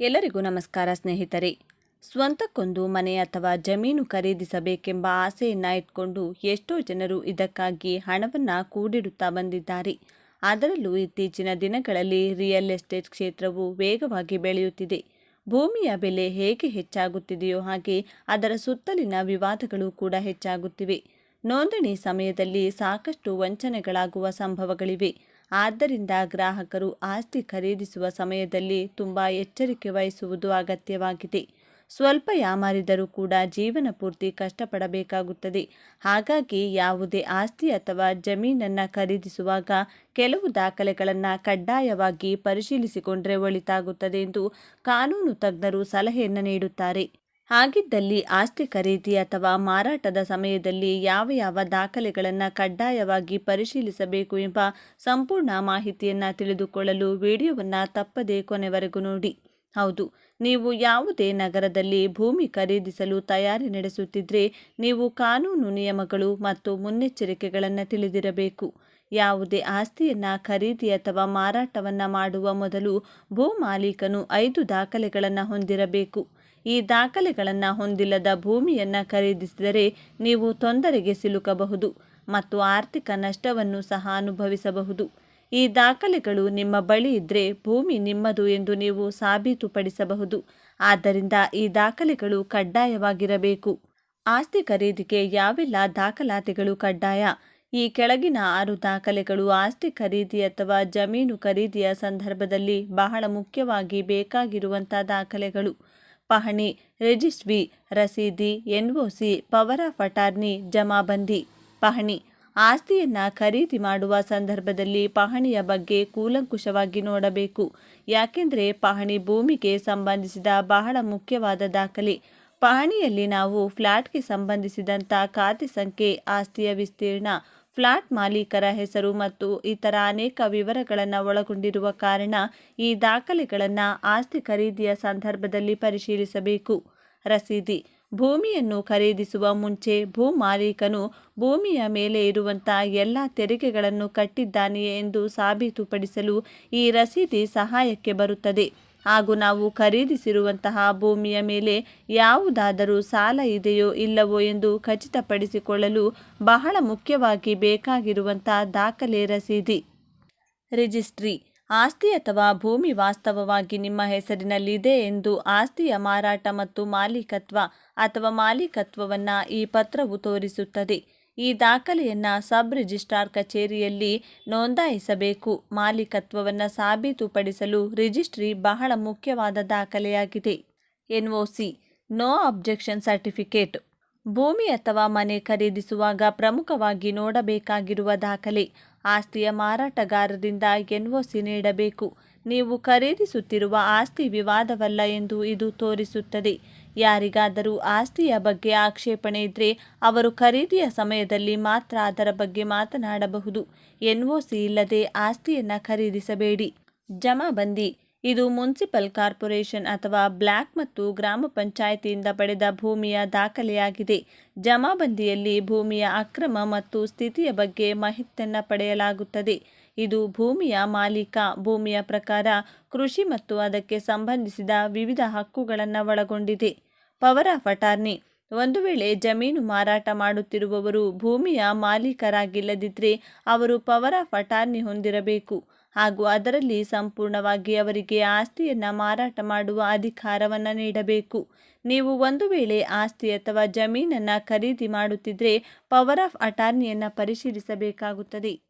ಎಲ್ಲರಿಗೂ ನಮಸ್ಕಾರ ಸ್ನೇಹಿತರೆ. ಸ್ವಂತಕ್ಕೊಂದು ಮನೆ ಅಥವಾ ಜಮೀನು ಖರೀದಿಸಬೇಕೆಂಬ ಆಸೆಯನ್ನು ಇಟ್ಕೊಂಡು ಎಷ್ಟೋ ಜನರು ಇದಕ್ಕಾಗಿ ಹಣವನ್ನು ಕೂಡಿಡುತ್ತಾ ಬಂದಿದ್ದಾರೆ. ಅದರಲ್ಲೂ ಇತ್ತೀಚಿನ ದಿನಗಳಲ್ಲಿ ರಿಯಲ್ ಎಸ್ಟೇಟ್ ಕ್ಷೇತ್ರವು ವೇಗವಾಗಿ ಬೆಳೆಯುತ್ತಿದೆ. ಭೂಮಿಯ ಬೆಲೆ ಹೇಗೆ ಹೆಚ್ಚಾಗುತ್ತಿದೆಯೋ ಹಾಗೆ ಅದರ ಸುತ್ತಲಿನ ವಿವಾದಗಳು ಕೂಡ ಹೆಚ್ಚಾಗುತ್ತಿವೆ. ನೋಂದಣಿ ಸಮಯದಲ್ಲಿ ಸಾಕಷ್ಟು ವಂಚನೆಗಳಾಗುವ ಸಂಭವಗಳಿವೆ. ಆದ್ದರಿಂದ ಗ್ರಾಹಕರು ಆಸ್ತಿ ಖರೀದಿಸುವ ಸಮಯದಲ್ಲಿ ತುಂಬ ಎಚ್ಚರಿಕೆ ವಹಿಸುವುದು ಅಗತ್ಯವಾಗಿದೆ. ಸ್ವಲ್ಪ ಯಾಮಾರಿದರೂ ಕೂಡ ಜೀವನ ಪೂರ್ತಿ ಕಷ್ಟಪಡಬೇಕಾಗುತ್ತದೆ. ಹಾಗಾಗಿ ಯಾವುದೇ ಆಸ್ತಿ ಅಥವಾ ಜಮೀನನ್ನು ಖರೀದಿಸುವಾಗ ಕೆಲವು ದಾಖಲೆಗಳನ್ನು ಕಡ್ಡಾಯವಾಗಿ ಪರಿಶೀಲಿಸಿಕೊಂಡರೆ ಒಳಿತಾಗುತ್ತದೆ ಎಂದು ಕಾನೂನು ತಜ್ಞರು ಸಲಹೆಯನ್ನು ನೀಡುತ್ತಾರೆ. ಹಾಗಿದ್ದಲ್ಲಿ ಆಸ್ತಿ ಖರೀದಿ ಅಥವಾ ಮಾರಾಟದ ಸಮಯದಲ್ಲಿ ಯಾವ ಯಾವ ದಾಖಲೆಗಳನ್ನು ಕಡ್ಡಾಯವಾಗಿ ಪರಿಶೀಲಿಸಬೇಕು ಎಂಬ ಸಂಪೂರ್ಣ ಮಾಹಿತಿಯನ್ನು ತಿಳಿದುಕೊಳ್ಳಲು ವಿಡಿಯೋವನ್ನು ತಪ್ಪದೇ ಕೊನೆವರೆಗೂ ನೋಡಿ. ಹೌದು, ನೀವು ಯಾವುದೇ ನಗರದಲ್ಲಿ ಭೂಮಿ ಖರೀದಿಸಲು ತಯಾರಿ ನಡೆಸುತ್ತಿದ್ದರೆ ನೀವು ಕಾನೂನು ನಿಯಮಗಳು ಮತ್ತು ಮುನ್ನೆಚ್ಚರಿಕೆಗಳನ್ನು ತಿಳಿದಿರಬೇಕು. ಯಾವುದೇ ಆಸ್ತಿಯನ್ನು ಖರೀದಿ ಅಥವಾ ಮಾರಾಟವನ್ನು ಮಾಡುವ ಮೊದಲು ಭೂ ಮಾಲೀಕನು ಐದು ದಾಖಲೆಗಳನ್ನು ಹೊಂದಿರಬೇಕು. ಈ ದಾಖಲೆಗಳನ್ನು ಹೊಂದಿಲ್ಲದ ಭೂಮಿಯನ್ನು ಖರೀದಿಸಿದರೆ ನೀವು ತೊಂದರೆಗೆ ಸಿಲುಕಬಹುದು ಮತ್ತು ಆರ್ಥಿಕ ನಷ್ಟವನ್ನು ಸಹ ಅನುಭವಿಸಬಹುದು. ಈ ದಾಖಲೆಗಳು ನಿಮ್ಮ ಬಳಿ ಇದ್ದರೆ ಭೂಮಿ ನಿಮ್ಮದು ಎಂದು ನೀವು ಸಾಬೀತುಪಡಿಸಬಹುದು. ಆದ್ದರಿಂದ ಈ ದಾಖಲೆಗಳು ಕಡ್ಡಾಯವಾಗಿರಬೇಕು. ಆಸ್ತಿ ಖರೀದಿಗೆ ಯಾವೆಲ್ಲ ದಾಖಲಾತಿಗಳು ಕಡ್ಡಾಯ? ಈ ಕೆಳಗಿನ ಆರು ದಾಖಲೆಗಳು ಆಸ್ತಿ ಖರೀದಿ ಅಥವಾ ಜಮೀನು ಖರೀದಿಯ ಸಂದರ್ಭದಲ್ಲಿ ಬಹಳ ಮುಖ್ಯವಾಗಿ ಬೇಕಾಗಿರುವಂಥ ದಾಖಲೆಗಳು. ಪಹಣಿ, ರಿಜಿಸ್ಟ್ರಿ, ರಸೀದಿ, ಎನ್ಒಸಿ, ಪವರ್ ಆಫ್ ಅಟಾರ್ನಿ ಜಮಾಬಂದಿ, ಪಹಣಿ. ಆಸ್ತಿಯನ್ನು ಖರೀದಿ ಮಾಡುವ ಸಂದರ್ಭದಲ್ಲಿ ಪಹಣಿಯ ಬಗ್ಗೆ ಕೂಲಂಕುಷವಾಗಿ ನೋಡಬೇಕು. ಯಾಕೆಂದರೆ ಪಹಣಿ ಭೂಮಿಗೆ ಸಂಬಂಧಿಸಿದ ಬಹಳ ಮುಖ್ಯವಾದ ದಾಖಲೆ. ಪಹಣಿಯಲ್ಲಿ ನಾವು ಫ್ಲ್ಯಾಟ್ಗೆ ಸಂಬಂಧಿಸಿದಂಥ ಖಾತೆ ಸಂಖ್ಯೆ, ಆಸ್ತಿಯ ವಿಸ್ತೀರ್ಣ ಫ್ಲಾಟ್ ಮಾಲೀಕರ ಹೆಸರು ಮತ್ತು ಇತರ ಅನೇಕ ವಿವರಗಳನ್ನು ಒಳಗೊಂಡಿರುವ ಕಾರಣ ಈ ದಾಖಲೆಗಳನ್ನು ಆಸ್ತಿ ಖರೀದಿಯ ಸಂದರ್ಭದಲ್ಲಿ ಪರಿಶೀಲಿಸಬೇಕು. ರಸೀದಿ. ಭೂಮಿಯನ್ನು ಖರೀದಿಸುವ ಮುಂಚೆ ಭೂ ಮಾಲೀಕನು ಭೂಮಿಯ ಮೇಲೆ ಇರುವಂಥ ಎಲ್ಲ ತೆರಿಗೆಗಳನ್ನು ಕಟ್ಟಿದ್ದಾನೆಯೇ ಎಂದು ಸಾಬೀತುಪಡಿಸಲು ಈ ರಸೀದಿ ಸಹಾಯಕ್ಕೆ ಬರುತ್ತದೆ. ಹಾಗೂ ನಾವು ಖರೀದಿಸಿರುವಂತಹ ಭೂಮಿಯ ಮೇಲೆ ಯಾವುದಾದರೂ ಸಾಲ ಇದೆಯೋ ಇಲ್ಲವೋ ಎಂದು ಖಚಿತಪಡಿಸಿಕೊಳ್ಳಲು ಬಹಳ ಮುಖ್ಯವಾಗಿ ಬೇಕಾಗಿರುವಂಥ ದಾಖಲೆ ರಸೀದಿ. ರಿಜಿಸ್ಟ್ರಿ. ಆಸ್ತಿ ಅಥವಾ ಭೂಮಿ ವಾಸ್ತವವಾಗಿ ನಿಮ್ಮ ಹೆಸರಿನಲ್ಲಿದೆ ಎಂದು ಆಸ್ತಿಯ ಮಾರಾಟ ಮತ್ತು ಮಾಲೀಕತ್ವ ಅಥವಾ ಮಾಲೀಕತ್ವವನ್ನು ಈ ಪತ್ರವು ತೋರಿಸುತ್ತದೆ. ಈ ದಾಖಲೆಯನ್ನು ಸಬ್ ರಿಜಿಸ್ಟ್ರಾರ್ ಕಚೇರಿಯಲ್ಲಿ ನೋಂದಾಯಿಸಬೇಕು. ಮಾಲೀಕತ್ವವನ್ನು ಸಾಬೀತುಪಡಿಸಲು ರಿಜಿಸ್ಟ್ರಿ ಬಹಳ ಮುಖ್ಯವಾದ ದಾಖಲೆಯಾಗಿದೆ. NOC no objection certificate. ಭೂಮಿ ಅಥವಾ ಮನೆ ಖರೀದಿಸುವಾಗ ಪ್ರಮುಖವಾಗಿ ನೋಡಬೇಕಾಗಿರುವ ದಾಖಲೆ. ಆಸ್ತಿಯ ಮಾರಾಟಗಾರರಿಂದ ಎನ್ಒಸಿ ನೀಡಬೇಕು. ನೀವು ಖರೀದಿಸುತ್ತಿರುವ ಆಸ್ತಿ ವಿವಾದವಲ್ಲ ಎಂದು ಇದು ತೋರಿಸುತ್ತದೆ. ಯಾರಿಗಾದರೂ ಆಸ್ತಿಯ ಬಗ್ಗೆ ಆಕ್ಷೇಪಣೆ ಇದ್ದರೆ ಅವರು ಖರೀದಿಯ ಸಮಯದಲ್ಲಿ ಮಾತ್ರ ಅದರ ಬಗ್ಗೆ ಮಾತನಾಡಬಹುದು. ಎನ್ಒಸಿ ಇಲ್ಲದೆ ಆಸ್ತಿಯನ್ನು ಖರೀದಿಸಬೇಡಿ. ಜಮಾಬಂದಿ ಇದು ಮುನ್ಸಿಪಲ್ ಕಾರ್ಪೊರೇಷನ್ ಅಥವಾ ಬ್ಲ್ಯಾಕ್ ಮತ್ತು ಗ್ರಾಮ ಪಂಚಾಯಿತಿಯಿಂದ ಪಡೆದ ಭೂಮಿಯ ದಾಖಲೆಯಾಗಿದೆ. ಜಮಾಬಂದಿಯಲ್ಲಿ ಭೂಮಿಯ ಅಕ್ರಮ ಮತ್ತು ಸ್ಥಿತಿಯ ಬಗ್ಗೆ ಮಾಹಿತಿಯನ್ನು ಪಡೆಯಲಾಗುತ್ತದೆ. ಇದು ಭೂಮಿಯ ಮಾಲೀಕ, ಭೂಮಿಯ ಪ್ರಕಾರ ಕೃಷಿ ಮತ್ತು ಅದಕ್ಕೆ ಸಂಬಂಧಿಸಿದ ವಿವಿಧ ಹಕ್ಕುಗಳನ್ನು ಒಳಗೊಂಡಿದೆ. ಪವರ್ ಆಫ್ ಅಟಾರ್ನಿ ಒಂದು ವೇಳೆ ಜಮೀನು ಮಾರಾಟ ಮಾಡುತ್ತಿರುವವರು ಭೂಮಿಯ ಮಾಲೀಕರಾಗಿಲ್ಲದಿದ್ದರೆ ಅವರು ಪವರ್ ಆಫ್ ಅಟಾರ್ನಿ ಹೊಂದಿರಬೇಕು. ಹಾಗೂ ಅದರಲ್ಲಿ ಸಂಪೂರ್ಣವಾಗಿ ಅವರಿಗೆ ಆಸ್ತಿಯನ್ನು ಮಾರಾಟ ಮಾಡುವ ಅಧಿಕಾರವನ್ನು ನೀಡಬೇಕು. ನೀವು ಒಂದು ವೇಳೆ ಆಸ್ತಿ ಅಥವಾ ಜಮೀನನ್ನು ಖರೀದಿ ಮಾಡುತ್ತಿದ್ದರೆ ಪವರ್ ಆಫ್ ಅಟಾರ್ನಿಯನ್ನು ಪರಿಶೀಲಿಸಬೇಕಾಗುತ್ತದೆ.